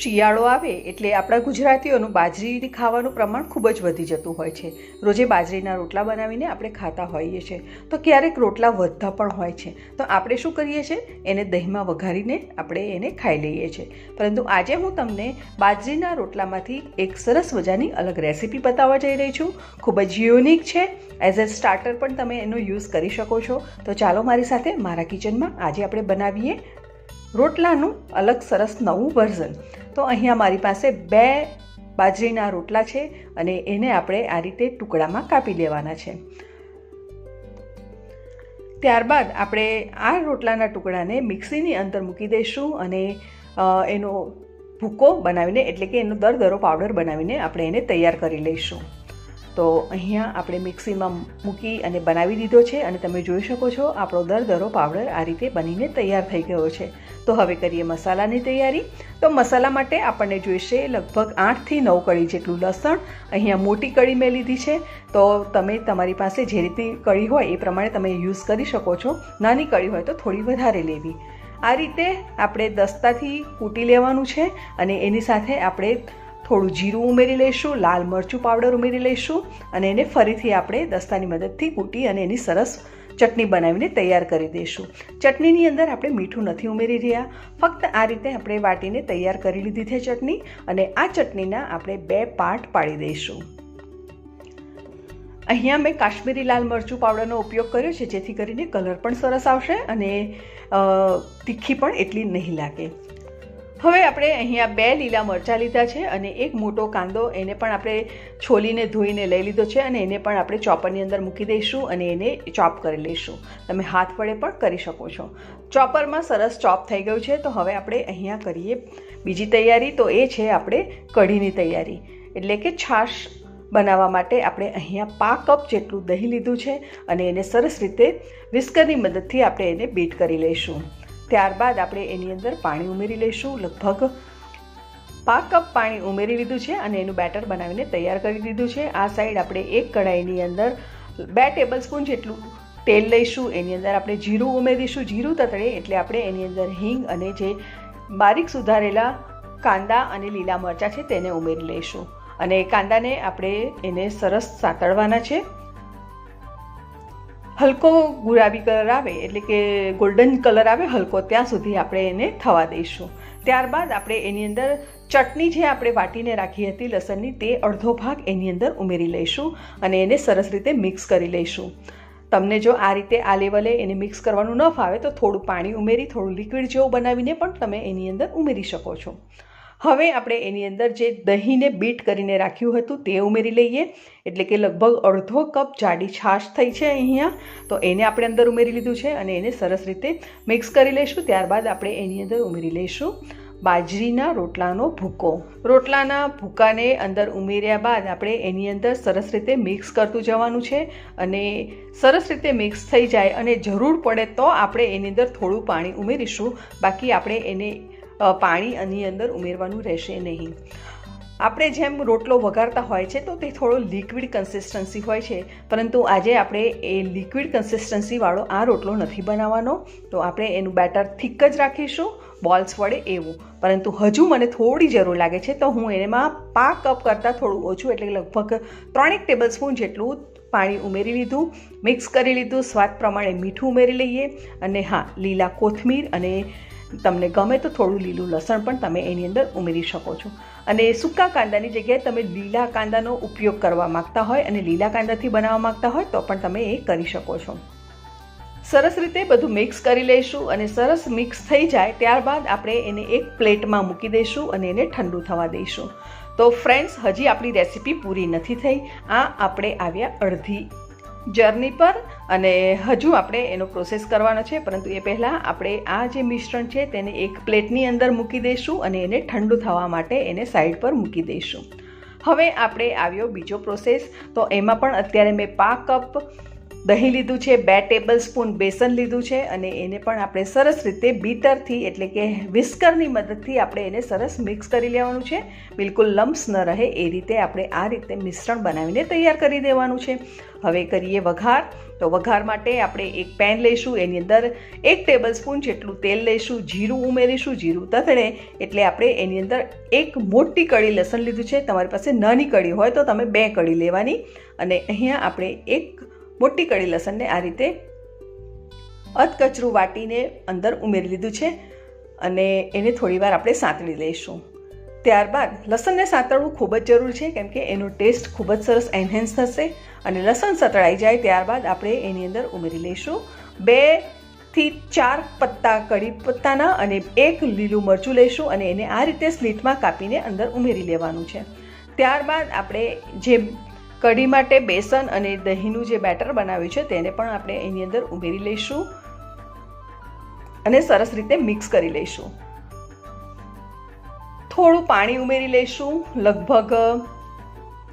શિયાળો આવે એટલે આપણા ગુજરાતીઓનું બાજરી ખાવાનું પ્રમાણ ખૂબ જ વધી જતું હોય છે. રોજે બાજરીના રોટલા બનાવીને આપણે ખાતા હોઈએ છીએ. તો ક્યારેક રોટલા વધતા પણ હોય છે. તો આપણે શું કરીએ છીએ? એને દહીંમાં વઘારીને આપણે એને ખાઈ લઈએ છીએ. પરંતુ આજે હું તમને બાજરીના રોટલામાંથી એક સરસ મજાની અલગ રેસીપી બતાવવા જઈ રહી છું. ખૂબ જ યુનિક છે. એઝ અ સ્ટાર્ટર પણ તમે એનો યુઝ કરી શકો છો. તો ચાલો મારી સાથે મારા કિચનમાં આજે આપણે બનાવીએ રોટલાનું અલગ સરસ નવું વર્ઝન. તો અહીંયા મારી પાસે બે બાજરીના રોટલા છે અને એને આપણે આ રીતે ટુકડામાં કાપી લેવાના છે. ત્યારબાદ આપણે આ રોટલાના ટુકડાને મિક્સીની અંદર મૂકી દઈશું અને એનો ભૂકો બનાવીને, એટલે કે એનો દરદરો પાવડર બનાવીને આપણે એને તૈયાર કરી લઈશું. તો અહીંયા આપણે મિક્સીમાં મૂકી અને બનાવી દીધો છે અને તમે જોઈ શકો છો, આપણો દરદરો પાવડર આ રીતે બનીને તૈયાર થઈ ગયો છે. તો હવે કરીએ મસાલાની તૈયારી. તો મસાલા માટે આપણને જોઈશે લગભગ આઠથી નવ કળી જેટલું લસણ. અહીંયા મોટી કળી મેં લીધી છે. તો તમે તમારી પાસે જે રીતની કળી હોય એ પ્રમાણે તમે યુઝ કરી શકો છો. નાની કળી હોય તો થોડી વધારે લેવી. આ રીતે આપણે દસ્તાથી કૂટી લેવાનું છે અને એની સાથે આપણે થોડું જીરું ઉમેરી લઈશું, લાલ મરચું પાવડર ઉમેરી લઈશું અને એને ફરીથી આપણે દસ્તાની મદદથી કૂટી અને એની સરસ ચટણી બનાવીને તૈયાર કરી દઈશું. ચટણીની અંદર આપણે મીઠું નથી ઉમેરી રહ્યા. ફક્ત આ રીતે આપણે વાટીને તૈયાર કરી લીધી છે ચટણી અને આ ચટણીના આપણે બે પાર્ટ પાડી દઈશું. અહીંયા મેં કાશ્મીરી લાલ મરચું પાવડરનો ઉપયોગ કર્યો છે, જેથી કરીને કલર પણ સરસ આવશે અને તીખી પણ એટલી નહીં લાગે. હવે આપણે અહીંયા બે લીલા મરચાં લીધા છે અને એક મોટો કાંદો એને પણ આપણે છોલીને ધોઈને લઈ લીધો છે અને એને પણ આપણે ચોપરની અંદર મૂકી દઈશું અને એને ચોપ કરી લઈશું. તમે હાથ વડે પણ કરી શકો છો. ચોપરમાં સરસ ચોપ થઈ ગયું છે, તો હવે આપણે અહીંયા કરીએ બીજી તૈયારી, તો એ છે આપણે કઢીની તૈયારી. એટલે કે છાશ બનાવવા માટે આપણે અહીંયા પા કપ જેટલું દહીં લીધું છે અને એને સરસ રીતે વિસ્કરની મદદથી આપણે એને બીટ કરી લઈશું. ત્યારબાદ આપણે એની અંદર પાણી ઉમેરી લઈશું. લગભગ પા કપ પાણી ઉમેરી લીધું છે અને એનું બેટર બનાવીને તૈયાર કરી દીધું છે. આ સાઈડ આપણે એક કઢાઈની અંદર બે ટેબલ સ્પૂન જેટલું તેલ લઈશું. એની અંદર આપણે જીરું ઉમેરીશું. જીરું તતડે એટલે આપણે એની અંદર હિંગ અને જે બારીક સુધારેલા કાંદા અને લીલા મરચાં છે તેને ઉમેરી લઈશું. અને કાંદાને આપણે એને સરસ સાતળવાના છે. હલકો ગુલાબી કલર આવે, એટલે કે ગોલ્ડન કલર આવે હલકો, ત્યાં સુધી આપણે એને થવા દઈશું. ત્યારબાદ આપણે એની અંદર ચટણી જે આપણે વાટીને રાખી હતી લસણની, તે અડધો ભાગ એની અંદર ઉમેરી લઈશું અને એને સરસ રીતે મિક્સ કરી લઈશું. તમને જો આ રીતે આ લેવલે એને મિક્સ કરવાનું ન ફાવે, તો થોડું પાણી ઉમેરી, થોડું લિક્વિડ જેવું બનાવીને પણ તમે એની અંદર ઉમેરી શકો છો. હવે આપણે એની અંદર જે દહીંને બીટ કરીને રાખ્યું હતું તે ઉમેરી લઈએ. એટલે કે લગભગ અડધો કપ જાડી છાશ થઈ છે અહીંયા. તો એને આપણે અંદર ઉમેરી લીધું છે અને એને સરસ રીતે મિક્સ કરી લઈશું. ત્યારબાદ આપણે એની અંદર ઉમેરી લઈશું બાજરીના રોટલાનો ભૂકો. રોટલાના ભૂકાને અંદર ઉમેર્યા બાદ આપણે એની અંદર સરસ રીતે મિક્સ કરતું જવાનું છે અને સરસ રીતે મિક્સ થઈ જાય અને જરૂર પડે તો આપણે એની અંદર થોડું પાણી ઉમેરીશું. બાકી આપણે એને પાણી આની અંદર ઉમેરવાનું રહેશે નહીં. આપણે જેમ રોટલો વઘારતા હોય છે તો તે થોડો લિક્વિડ કન્સિસ્ટન્સી હોય છે. પરંતુ આજે આપણે એ લિક્વિડ કન્સિસ્ટન્સીવાળો આ રોટલો નથી બનાવવાનો. તો આપણે એનું બેટર થીક જ રાખીશું બોલ્સ વડે એવું. પરંતુ હજુ મને થોડી જરૂર લાગે છે તો હું એમાં પા કપ કરતાં થોડું ઓછું, એટલે લગભગ ત્રણેક ટેબલ સ્પૂન જેટલું પાણી ઉમેરી લીધું. મિક્સ કરી લીધું, સ્વાદ પ્રમાણે મીઠું ઉમેરી લઈએ. અને હા, લીલા કોથમીર અને તમને ગમે તો થોડું લીલું લસણ પણ તમે એની અંદર ઉમેરી શકો છો. અને સૂકા કાંદાની જગ્યાએ તમે લીલા કાંદાનો ઉપયોગ કરવા માગતા હોય અને લીલા કાંદાથી બનાવવા માગતા હોય તો પણ તમે એ કરી શકો છો. સરસ રીતે બધું મિક્સ કરી લઈશું અને સરસ મિક્સ થઈ જાય ત્યારબાદ આપણે એને એક પ્લેટમાં મૂકી દઈશું અને એને ઠંડુ થવા દઈશું. તો ફ્રેન્ડ્સ, હજી આપણી રેસીપી પૂરી નથી થઈ. આ આપણે આવ્યા અડધી જર્ની પર અને હજુ આપણે એનો પ્રોસેસ કરવાનો છે, પરંતુ એ પહેલાં આપણે આ જે મિશ્રણ છે તેને એક પ્લેટની અંદર મૂકી દઈશું અને એને ઠંડુ થવા માટે એને સાઈડ પર મૂકી દઈશું. હવે આપણે આવ્યો બીજો પ્રોસેસ તો એમાં પણ અત્યારે મેં પા કપ દહીં લીધું છે, બે ટેબલ સ્પૂન બેસન લીધું છે અને એને પણ આપણે સરસ રીતે બીટરથી એટલે કે વિસ્કરની મદદથી આપણે એને સરસ મિક્સ કરી લેવાનું છે. બિલકુલ લમ્સ ન રહે એ રીતે આપણે આ રીતે મિશ્રણ બનાવીને તૈયાર કરી દેવાનું છે. હવે કરીએ વઘાર. તો વઘાર માટે આપણે એક પેન લઈશું, એની અંદર એક ટેબલ સ્પૂન જેટલું તેલ લઈશું, જીરું ઉમેરીશું, જીરું તતડે એટલે આપણે એની અંદર એક મોટી કળી લસણ લીધું છે. તમારી પાસે નાની કળી હોય તો તમે બે કળી લેવાની. અને અહીંયા આપણે એક મોટી કળી લસણને આ રીતે અધકચરું વાટીને અંદર ઉમેરી લીધું છે અને એને થોડીવાર આપણે સાંતળી લઈશું. ત્યારબાદ લસણને સાંતળવું ખૂબ જ જરૂરી છે કેમ કે એનો ટેસ્ટ ખૂબ જ સરસ એન્હેન્સ થશે અને લસણ સતળાઈ જાય ત્યારબાદ આપણે એની અંદર ઉમેરી લઈશું. બેથી ચાર પત્તા કડી પત્તાના અને એક લીલું મરચું લઈશું અને એને આ રીતે સ્લીટમાં કાપીને અંદર ઉમેરી લેવાનું છે. ત્યારબાદ આપણે જે કઢી માટે બેસન અને દહીંનું જે બેટર બનાવ્યું છે, તેને પણ આપણે એની અંદર ઉમેરી લઈશું અને સરસ રીતે મિક્સ કરી લઈશું. થોડું પાણી ઉમેરી લઈશું, લગભગ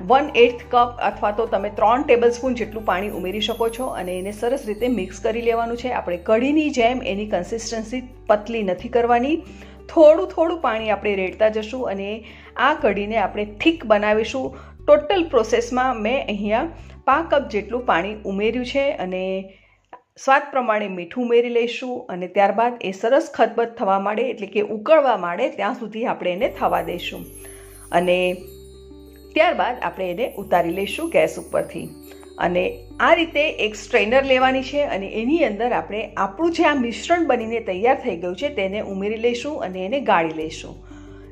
વન એઇથ કપ અથવા તો તમે ત્રણ ટેબલ સ્પૂન જેટલું પાણી ઉમેરી શકો છો અને એને સરસ રીતે મિક્સ કરી લેવાનું છે. આપણે કઢીની જેમ એની કન્સિસ્ટન્સી પતલી નથી કરવાની. થોડું થોડું પાણી આપણે રેડતા જશું અને આ કઢીને આપણે થીક બનાવીશું. ટોટલ પ્રોસેસમાં મેં અહીંયા પાંચ કપ જેટલું પાણી ઉમેર્યું છે અને સ્વાદ પ્રમાણે મીઠું ઉમેરી લઈશું અને ત્યારબાદ એ સરસ ખતબત થવા માંડે, એટલે કે ઉકળવા માંડે, ત્યાં સુધી આપણે એને થવા દઈશું. અને ત્યારબાદ આપણે એને ઉતારી લઈશું ગેસ ઉપરથી. અને આ રીતે એક સ્ટ્રેનર લેવાની છે અને એની અંદર આપણે આપણું જે આ મિશ્રણ બનીને તૈયાર થઈ ગયું છે તેને ઉમેરી લઈશું અને એને ગાળી લઈશું.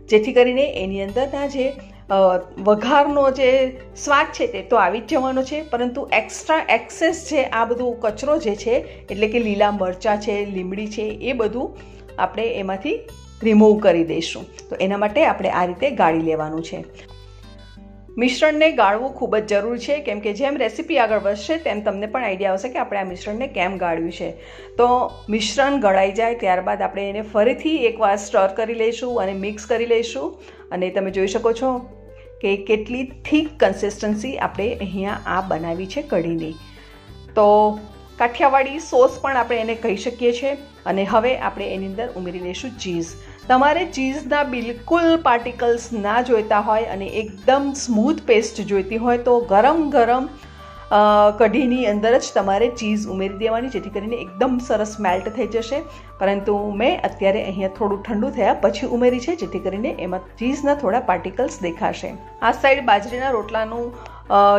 જેથી કરીને એની અંદરના જે વઘારનો જે સ્વાદ છે તે તો આવી જ જવાનો છે, પરંતુ એક્સ્ટ્રા એક્સેસ છે આ બધું કચરો જે છે, એટલે કે લીલા મરચાં છે, લીમડી છે, એ બધું આપણે એમાંથી રિમૂવ કરી દઈશું. તો એના માટે આપણે આ રીતે ગાળી લેવાનું છે. મિશ્રણને ગાળવું ખૂબ જ જરૂરી છે, કેમ કે જેમ રેસીપી આગળ વધશે તેમ તમને પણ આઈડિયા આવશે કે આપણે આ મિશ્રણને કેમ ગાળ્યું છે. તો મિશ્રણ ગળાઈ જાય ત્યારબાદ આપણે એને ફરીથી એકવાર સ્ટર કરી લઈશું અને મિક્સ કરી લઈશું. અને તમે જોઈ શકો છો કે કેટલી થીક કન્સિસ્ટન્સી આપણે અહીંયા આ બનાવી છે કઢીની. તો કાઠિયાવાડી સોસ પણ આપણે એને કહી શકીએ છીએ અને હવે આપણે એની અંદર ઉમેરી લઈશું ચીઝ તમારે ચીઝના બિલકુલ પાર્ટિકલ્સ ના જોઈતા હોય અને એકદમ સ્મૂથ પેસ્ટ જોઈતી હોય તો ગરમ ગરમ કઢીની અંદર જ તમારે ચીઝ ઉમેરી દેવાની, જેથી કરીને એકદમ સરસ મેલ્ટ થઈ જશે. પરંતુ મેં અત્યારે અહીંયા થોડું ઠંડુ થયા પછી ઉમેરી છે, જેથી કરીને એમાં ચીઝના થોડા પાર્ટિકલ્સ દેખાશે. આ સાઈડ બાજરીના રોટલાનું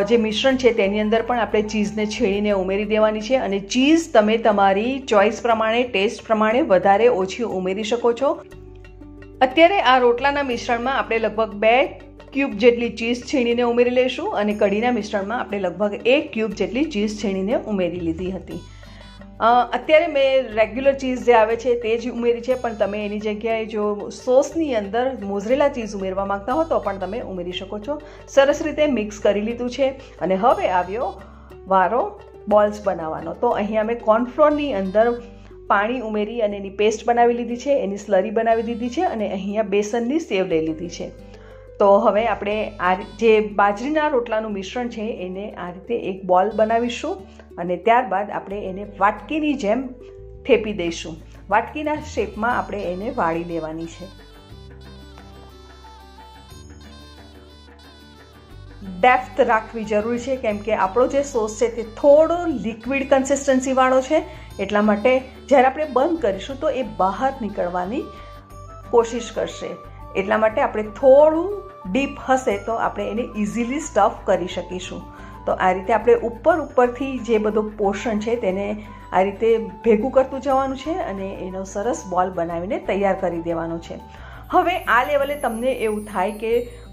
જે મિશ્રણ છે, તેની અંદર પણ આપણે ચીઝને છેડીને ઉમેરી દેવાની છે. અને ચીઝ તમે તમારી ચોઈસ પ્રમાણે ટેસ્ટ પ્રમાણે વધારે ઓછી ઉમેરી શકો છો. અત્યારે આ રોટલાના મિશ્રણમાં આપણે લગભગ બે ક્યુબ જેટલી ચીઝ છીણીને ઉમેરી લઈશું અને કઢીના મિશ્રણમાં આપણે લગભગ એક ક્યુબ જેટલી ચીઝ છીણીને ઉમેરી લીધી હતી. અત્યારે મેં રેગ્યુલર ચીઝ જે આવે છે તે જ ઉમેરી છે, પણ તમે એની જગ્યાએ જો સોસની અંદર મોઝરેલા ચીઝ ઉમેરવા માંગતા હો તો પણ તમે ઉમેરી શકો છો. સરસ રીતે મિક્સ કરી લીધું છે અને હવે આવ્યો વારો બોલ્સ બનાવવાનો. તો અહીંયા મેં કોર્નફ્લોરની અંદર પાણી ઉમેરી અને એની પેસ્ટ બનાવી લીધી છે, એની સ્લરી બનાવી દીધી છે અને અહીંયા બેસનની સેવ લઈ લીધી છે. તો હવે આપણે આ જે બાજરીના રોટલાનું મિશ્રણ છે, એને આ રીતે એક બોલ બનાવીશું અને ત્યારબાદ આપણે એને વાટકીની જેમ થેપી દઈશું. વાટકીના શેપમાં આપણે એને વાળી લેવાની છે. ડેફ્થ રાખવી જરૂરી છે, કેમ કે આપણો જે સોસ છે તે થોડો લિક્વિડ કન્સિસ્ટન્સીવાળો છે, એટલા માટે જ્યારે આપણે બંધ કરીશું તો એ બહાર નીકળવાની કોશિશ કરશે. એટલા માટે આપણે થોડું ડીપ હશે તો આપણે એને ઇઝીલી સ્ટફ કરી શકીશું. તો આ રીતે આપણે ઉપર ઉપરથી જે બધો પોર્શન છે તેને આ રીતે ભેગું કરતું જવાનું છે અને એનો સરસ બોલ બનાવીને તૈયાર કરી દેવાનો છે. હવે આ લેવલે તમને એવું થાય કે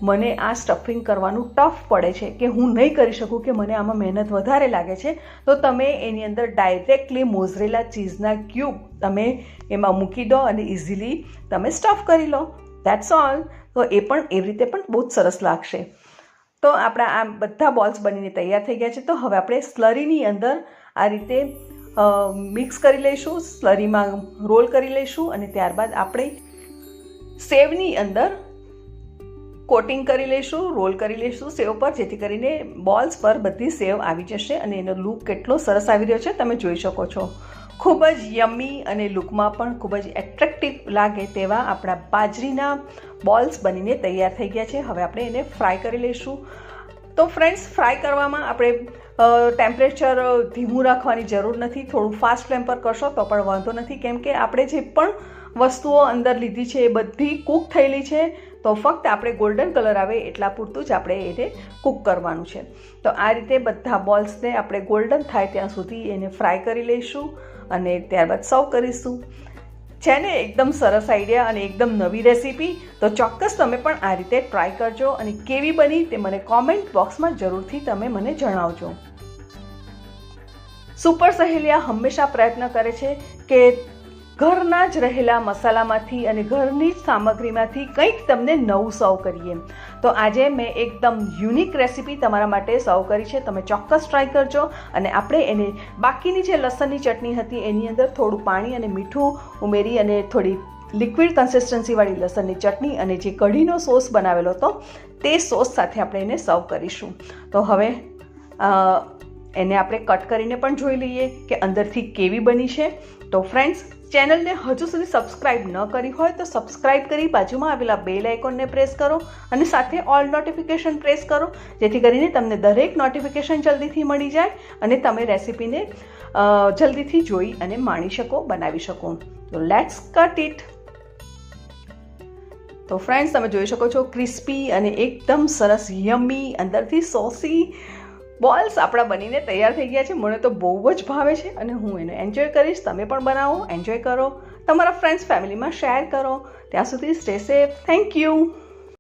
મને આ સ્ટફિંગ કરવાનું ટફ પડે છે કે હું નહીં કરી શકું કે મને આમાં મહેનત વધારે લાગે છે, તો તમે એની અંદર ડાયરેક્ટલી મોઝરેલા ચીઝના ક્યુબ તમે એમાં મૂકી દો અને ઇઝીલી તમે સ્ટફ કરી લો. દેટ્સ ઓલ તો એ પણ એવી રીતે પણ બહુ જ સરસ લાગશે. તો આપણા આ બધા બોલ્સ બનીને તૈયાર થઈ ગયા છે. તો હવે આપણે સ્લરીની અંદર આ રીતે મિક્સ કરી લઈશું, સ્લરીમાં રોલ કરી લઈશું અને ત્યારબાદ આપણે સેવની અંદર કોટિંગ કરી લઈશું, રોલ કરી લઈશું સેવ પર, જેથી કરીને બોલ્સ પર બધી સેવ આવી જશે અને એનો લુક કેટલો સરસ આવી રહ્યો છે. તમે જોઈ શકો છો. ખૂબ જ યમી અને લુકમાં પણ ખૂબ જ એટ્રેક્ટિવ લાગે તેવા આપણા બાજરીના બોલ્સ બનીને તૈયાર થઈ ગયા છે. હવે આપણે એને ફ્રાય કરી લઈશું. તો ફ્રેન્ડ્સ ફ્રાય કરવામાં આપણે ટેમ્પરેચર ધીમું રાખવાની જરૂર નથી. થોડું ફાસ્ટ ફ્લેમ પર કરશો તો પણ વાંધો નથી. કેમ કે આપણે જે પણ વસ્તુઓ અંદર લીધી છે એ બધી કૂક થયેલી છે. તો ફક્ત આપણે ગોલ્ડન કલર આવે એટલા પૂરતું જ આપણે એને કૂક કરવાનું છે. તો આ રીતે બધા બોલ્સને આપણે ગોલ્ડન થાય ત્યાં સુધી એને ફ્રાય કરી લઈશું અને ત્યારબાદ સર્વ કરીશું. છે ને, એકદમ સરસ આઈડિયા અને એકદમ નવી રેસીપી તો ચોક્કસ તમે પણ આ રીતે ટ્રાય કરજો અને કેવી બની તે મને કોમેન્ટ બોક્સમાં જરૂરથી તમે મને જણાવજો. સુપર સહેલિયા હંમેશા પ્રયત્ન કરે છે કે ઘરના જ રહેલા મસાલામાંથી અને ઘરની જ સામગ્રીમાંથી કંઈક તમને નવું સર્વ કરીએ. તો આજે મેં એકદમ યુનિક રેસીપી તમારા માટે સર્વ કરી છે. તમે ચોક્કસ ટ્રાય કરજો અને આપણે એને બાકીની જે લસણની ચટણી હતી એની અંદર થોડું પાણી અને મીઠું ઉમેરી અને થોડી લિક્વિડ કન્સિસ્ટન્સીવાળી લસણની ચટણી અને જે કઢીનો સોસ બનાવેલો હતો તે સોસ સાથે આપણે એને સર્વ કરીશું. તો હવે એને આપણે કટ કરીને પણ જોઈ લઈએ કે અંદરથી કેવી બની છે. તો ફ્રેન્ડ્સ ચેનલને હજુ સુધી સબસ્ક્રાઇબ ન કરી હોય તો સબસ્ક્રાઇબ કરી બાજુમાં આવેલા બેલ આઇકોનને પ્રેસ કરો અને સાથે ઓલ નોટિફિકેશન પ્રેસ કરો, જેથી કરીને તમને દરેક નોટિફિકેશન જલ્દીથી મળી જાય અને તમે રેસીપીને જલ્દીથી જોઈ અને માણી શકો, બનાવી શકો. તો લેટ્સ કટ ઇટ તો ફ્રેન્ડ્સ તમે જોઈ શકો છો ક્રિસ્પી અને એકદમ સરસ યમી અંદરથી સોસી બોલ્સ આપણા બનીને તૈયાર થઈ ગયા છે. મને તો બહુ જ ભાવે છે અને હું એને એન્જોય કરીશ. તમે પણ બનાવો એન્જોય કરો. તમારા ફ્રેન્ડ્સ ફેમિલીમાં શેર કરો. ત્યાં સુધી સ્ટે સેફ થેન્ક યુ